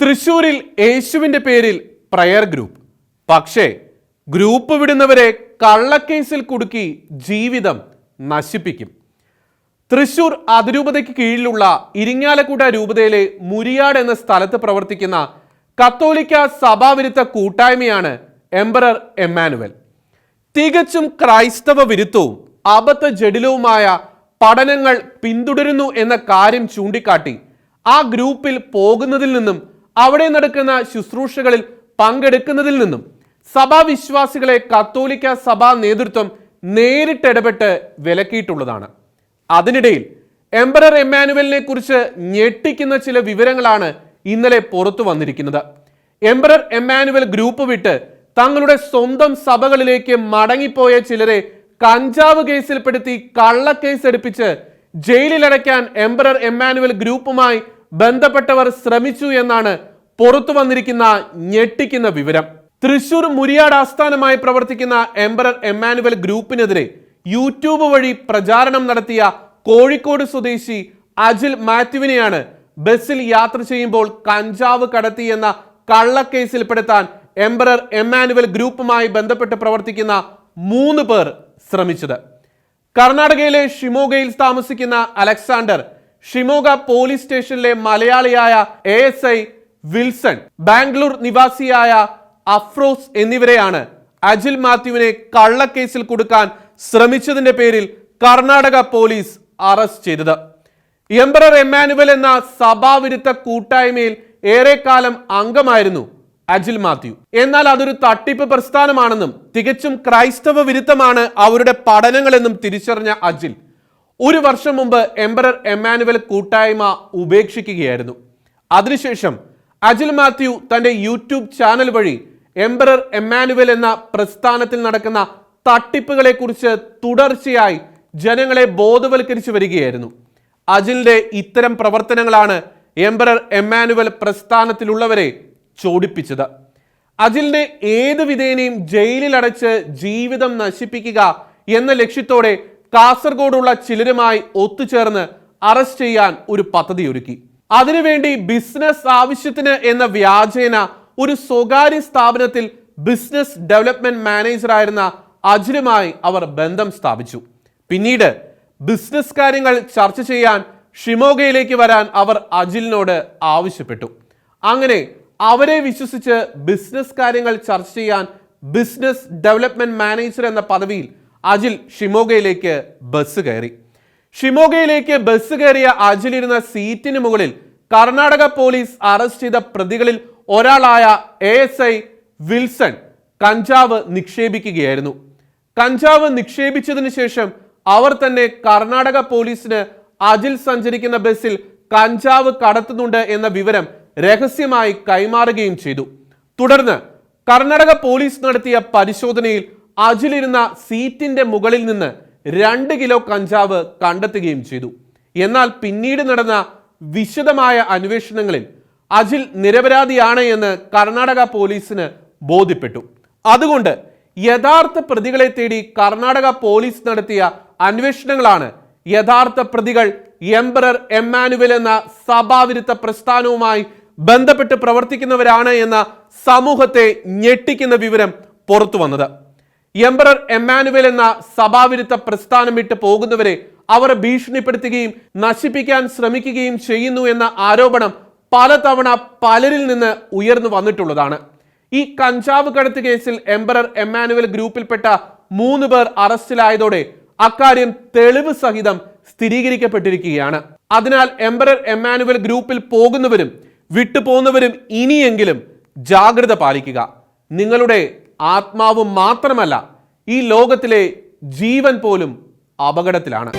തൃശൂരിൽ യേശുവിന്റെ പേരിൽ പ്രയർ ഗ്രൂപ്പ് പക്ഷേ ഗ്രൂപ്പ് വിടുന്നവരെ കള്ളക്കേസിൽ കുടുക്കി ജീവിതം നശിപ്പിക്കും. തൃശൂർ അതിരൂപതയ്ക്ക് കീഴിലുള്ള ഇരിങ്ങാലക്കുട രൂപതയിലെ മുരിയാട് എന്ന സ്ഥലത്ത് പ്രവർത്തിക്കുന്ന കത്തോലിക്ക സഭാവിരുദ്ധ കൂട്ടായ്മയാണ് എംബറർ എമ്മാനുവൽ. തികച്ചും ക്രൈസ്തവ വിരുദ്ധവും അബദ്ധ ജഡിലവുമായ പഠനങ്ങൾ പിന്തുടരുന്നു എന്ന കാര്യം ചൂണ്ടിക്കാട്ടി ആ ഗ്രൂപ്പിൽ പോകുന്നതിൽ നിന്നും അവിടെ നടക്കുന്ന ശുശ്രൂഷകളിൽ പങ്കെടുക്കുന്നതിൽ നിന്നും സഭാവിശ്വാസികളെ കത്തോലിക്ക സഭാ നേതൃത്വം നേരിട്ട് ഇടപെട്ട് വിലക്കിയിട്ടുള്ളതാണ്. അതിനിടയിൽ എംബറർ എമ്മാനുവലിനെ കുറിച്ച് ഞെട്ടിക്കുന്ന ചില വിവരങ്ങളാണ് ഇന്നലെ പുറത്തു വന്നിരിക്കുന്നത്. എംബറർ എമ്മാനുവൽ ഗ്രൂപ്പ് വിട്ട് തങ്ങളുടെ സ്വന്തം സഭകളിലേക്ക് മടങ്ങിപ്പോയ ചിലരെ കഞ്ചാവ് കേസിൽപ്പെടുത്തി കള്ളക്കേസ് എടുപ്പിച്ച് ജയിലിലടയ്ക്കാൻ എംബറർ എമ്മാനുവൽ ഗ്രൂപ്പുമായി ബന്ധപ്പെട്ടവർ ശ്രമിച്ചു എന്നാണ് പുറത്തു വന്നിരിക്കുന്ന ഞെട്ടിക്കുന്ന വിവരം. തൃശൂർ മുരിയാട് ആസ്ഥാനമായി പ്രവർത്തിക്കുന്ന എംബറർ എമ്മാനുവൽ ഗ്രൂപ്പിനെതിരെ യൂട്യൂബ് വഴി പ്രചാരണം നടത്തിയ കോഴിക്കോട് സ്വദേശി അജിൽ മാത്യുവിനെയാണ് ബസ്സിൽ യാത്ര ചെയ്യുമ്പോൾ കഞ്ചാവ് കടത്തിയെന്ന കള്ളക്കേസിൽപ്പെടുത്താൻ എംബറർ എമ്മാനുവൽ ഗ്രൂപ്പുമായി ബന്ധപ്പെട്ട് പ്രവർത്തിക്കുന്ന മൂന്ന് പേർ ശ്രമിച്ചത്. കർണാടകയിലെ ഷിമോഗയിൽ താമസിക്കുന്ന അലക്സാണ്ടർ ഷിമോഗ പോലീസ് സ്റ്റേഷനിലെ മലയാളിയായ A S I Wilson Bangalore നിവാസിയായ അഫ്രോസ് എന്നിവരെയാണ് അജിൽ മാത്യുവിനെ കള്ളക്കേസിൽ കൊടുക്കാൻ ശ്രമിച്ചതിന്റെ പേരിൽ കർണാടക പോലീസ് അറസ്റ്റ് ചെയ്തത്. എംബറർ എമ്മാനുവൽ എന്ന സഭാവിരുദ്ധ കൂട്ടായ്മയിൽ ഏറെക്കാലം അംഗമായിരുന്നു അജിൽ മാത്യു. എന്നാൽ അതൊരു തട്ടിപ്പ് പ്രസ്ഥാനമാണെന്നും തികച്ചും ക്രൈസ്തവ വിരുദ്ധമാണ് അവരുടെ പഠനങ്ങളെന്നും തിരിച്ചറിഞ്ഞ അജിൽ. ഒരു വർഷം മുമ്പ് എംബറർ എമ്മാനുവൽ കൂട്ടായ്മ ഉപേക്ഷിക്കുകയായിരുന്നു. അതിനുശേഷം അജിൽ മാത്യു തന്റെ യൂട്യൂബ് ചാനൽ വഴി എംബറർ എമ്മാനുവൽ എന്ന പ്രസ്ഥാനത്തിൽ നടക്കുന്ന തട്ടിപ്പുകളെക്കുറിച്ച് തുടർച്ചയായി ജനങ്ങളെ ബോധവൽക്കരിച്ചു വരികയായിരുന്നു. അജിലിന്റെ ഇത്തരം പ്രവർത്തനങ്ങളാണ് എംബറർ എമ്മാനുവൽ പ്രസ്ഥാനത്തിലുള്ളവരെ ചോടിപ്പിച്ചത്. അജിലിനെ ഏത് വിധേനയും ജയിലിൽ അടച്ച് ജീവിതം നശിപ്പിക്കുക എന്ന ലക്ഷ്യത്തോടെ കാസർഗോഡുള്ള ചിലരുമായി ഒത്തുചേർന്ന് അറസ്റ്റ് ചെയ്യാൻ ഒരു പദ്ധതി ഒരുക്കി അതിനുവേണ്ടി ബിസിനസ് ആവശ്യത്തിന് എന്ന വ്യാജേന ഒരു സ്വകാര്യ സ്ഥാപനത്തിൽ ബിസിനസ് ഡെവലപ്മെന്റ് മാനേജറായിരുന്ന അജിലുമായി അവർ ബന്ധം സ്ഥാപിച്ചു. പിന്നീട് ബിസിനസ് കാര്യങ്ങൾ ചർച്ച ചെയ്യാൻ ഷിമോഗയിലേക്ക് വരാൻ അവർ അജിലിനോട് ആവശ്യപ്പെട്ടു. അങ്ങനെ അവരെ വിശ്വസിച്ച് ബിസിനസ് കാര്യങ്ങൾ ചർച്ച ചെയ്യാൻ ബിസിനസ് ഡെവലപ്മെന്റ് മാനേജർ എന്ന പദവിയിൽ അജിൽ ഷിമോഗയിലേക്ക് ബസ് കയറി. ഷിമോഗയിലേക്ക് ബസ് കയറിയ അജിലിരുന്ന സീറ്റിന് മുകളിൽ കർണാടക പോലീസ് അറസ്റ്റ് ചെയ്ത പ്രതികളിൽ ഒരാളായ എ എസ് ഐ വിൽസൺ കഞ്ചാവ് നിക്ഷേപിക്കുകയായിരുന്നു. കഞ്ചാവ് നിക്ഷേപിച്ചതിന് ശേഷം അവർ തന്നെ കർണാടക പോലീസിന് അജിൽ സഞ്ചരിക്കുന്ന ബസ്സിൽ കഞ്ചാവ് കടത്തുന്നുണ്ട് എന്ന വിവരം രഹസ്യമായി കൈമാറുകയും ചെയ്തു. തുടർന്ന് കർണാടക പോലീസ് നടത്തിയ പരിശോധനയിൽ അജിലിരുന്ന സീറ്റിന്റെ മുകളിൽ നിന്ന് രണ്ട് കിലോ കഞ്ചാവ് കണ്ടെത്തുകയും ചെയ്തു. എന്നാൽ പിന്നീട് നടന്ന വിശദമായ അന്വേഷണങ്ങളിൽ അജിൽ നിരപരാധിയാണ് എന്ന് കർണാടക പോലീസിന് ബോധ്യപ്പെട്ടു. അതുകൊണ്ട് യഥാർത്ഥ പ്രതികളെ തേടി കർണാടക പോലീസ് നടത്തിയ അന്വേഷണങ്ങളാണ് യഥാർത്ഥ പ്രതികൾ എംബ്രർ എമ്മാനുവൽ എന്ന സഭാവിരുദ്ധ പ്രസ്ഥാനവുമായി ബന്ധപ്പെട്ട് പ്രവർത്തിക്കുന്നവരാണ് എന്ന സമൂഹത്തെ ഞെട്ടിക്കുന്ന വിവരം പുറത്തു വന്നത് എംബറർ എമ്മാനുവൽ എന്ന സഭാവിരുദ്ധ പ്രസ്ഥാനമിട്ട് പോകുന്നവരെ അവർ ഭീഷണിപ്പെടുത്തുകയും നശിപ്പിക്കാൻ ശ്രമിക്കുകയും ചെയ്യുന്നു എന്ന ആരോപണം പലതവണ പലരിൽ നിന്ന് ഉയർന്നു വന്നിട്ടുള്ളതാണ്. ഈ കഞ്ചാവ് കടത്ത് കേസിൽ എംബറർ എമ്മാനുവൽ ഗ്രൂപ്പിൽപ്പെട്ട മൂന്ന് പേർ അറസ്റ്റിലായതോടെ അക്കാര്യം തെളിവ് സഹിതം സ്ഥിരീകരിക്കപ്പെട്ടിരിക്കുകയാണ്. അതിനാൽ എംബറർ എമ്മാനുവൽ ഗ്രൂപ്പിൽ പോകുന്നവരും വിട്ടുപോകുന്നവരും ഇനിയെങ്കിലും ജാഗ്രത പാലിക്കുക. നിങ്ങളുടെ ആത്മാവ് മാത്രമല്ല ഈ ലോകത്തിലെ ജീവൻ പോലും അപകടത്തിലാണ്.